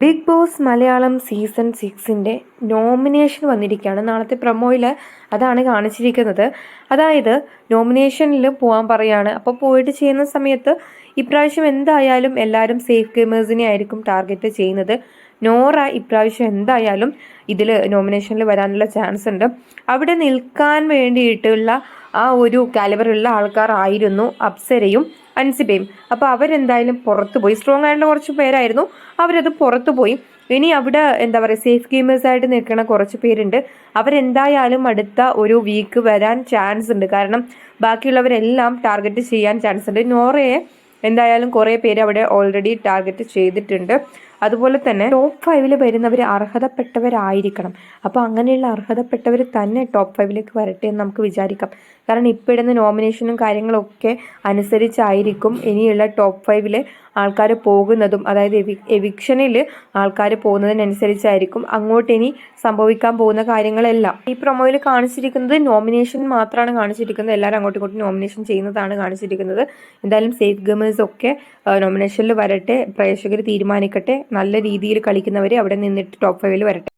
Big Boss Malayalam season സിക്സിന്റെ nomination വന്നിരിക്കുകയാണ്. നാളത്തെ പ്രൊമോയിൽ അതാണ് കാണിച്ചിരിക്കുന്നത്. അതായത് നോമിനേഷനിൽ പോകാൻ പറയുകയാണ് അപ്പോൾ പോയിട്ട് ചെയ്യുന്ന സമയത്ത് ഇപ്രാവശ്യം എന്തായാലും എല്ലാവരും സേഫ് ഗെയിമേഴ്സിനെ ആയിരിക്കും ടാർഗറ്റ് ചെയ്യുന്നത്. നോറ ഇപ്രാവശ്യം എന്തായാലും ഇതിൽ നോമിനേഷനിൽ വരാനുള്ള ചാൻസ് ഉണ്ട്. അവിടെ നിൽക്കാൻ വേണ്ടിയിട്ടുള്ള ആ ഒരു കാലിബറുള്ള ആൾക്കാരായിരുന്നു അപ്സരയും അൻസിബയും. അപ്പോൾ അവരെന്തായാലും പുറത്തു പോയി. സ്ട്രോങ് ആയിട്ടുള്ള കുറച്ച് പേരായിരുന്നു. അവരത് പുറത്തു പോയി. ഇനി അവിടെ എന്താ പറയുക സേഫ് ഗെയിമേഴ്സായിട്ട് നിൽക്കുന്ന കുറച്ച് പേരുണ്ട്. അവരെന്തായാലും അടുത്ത ഒരു വീക്ക് വരാൻ ചാൻസ് ഉണ്ട്. കാരണം ബാക്കിയുള്ളവരെല്ലാം ടാർഗറ്റ് ചെയ്യാൻ ചാൻസ് ഉണ്ട്. നോറയെ എന്തായാലും കുറേ പേര് അവിടെ ഓൾറെഡി ടാർഗറ്റ് ചെയ്തിട്ടുണ്ട്. അതുപോലെ തന്നെ ടോപ്പ് ഫൈവിൽ വരുന്നവർ അർഹതപ്പെട്ടവരായിരിക്കണം. അപ്പോൾ അങ്ങനെയുള്ള അർഹതപ്പെട്ടവർ തന്നെ ടോപ്പ് ഫൈവിലേക്ക് വരട്ടെ എന്ന് നമുക്ക് വിചാരിക്കാം. കാരണം ഇപ്പോൾ ഇടുന്ന നോമിനേഷനും കാര്യങ്ങളൊക്കെ അനുസരിച്ചായിരിക്കും ഇനിയുള്ള ടോപ്പ് ഫൈവിൽ ആൾക്കാർ പോകുന്നതും. അതായത് എവി എവിക്ഷനിൽ ആൾക്കാർ പോകുന്നതിനനുസരിച്ചായിരിക്കും അങ്ങോട്ട് ഇനി സംഭവിക്കാൻ പോകുന്ന കാര്യങ്ങളെല്ലാം. ഈ പ്രൊമോയിൽ കാണിച്ചിരിക്കുന്നത് നോമിനേഷൻ മാത്രമാണ് കാണിച്ചിരിക്കുന്നത്. എല്ലാവരും അങ്ങോട്ടും ഇങ്ങോട്ടും നോമിനേഷൻ ചെയ്യുന്നതാണ് കാണിച്ചിരിക്കുന്നത്. എന്തായാലും സേഫ് ഗമേഴ്സ് ഒക്കെ നോമിനേഷനിൽ വരട്ടെ. പ്രേക്ഷകർ തീരുമാനിക്കട്ടെ. നല്ല രീതിയിൽ കളിക്കുന്നവരെ അവിടെ നിന്നിട്ട് ടോപ്പ് ഫൈവിൽ വരട്ടെ.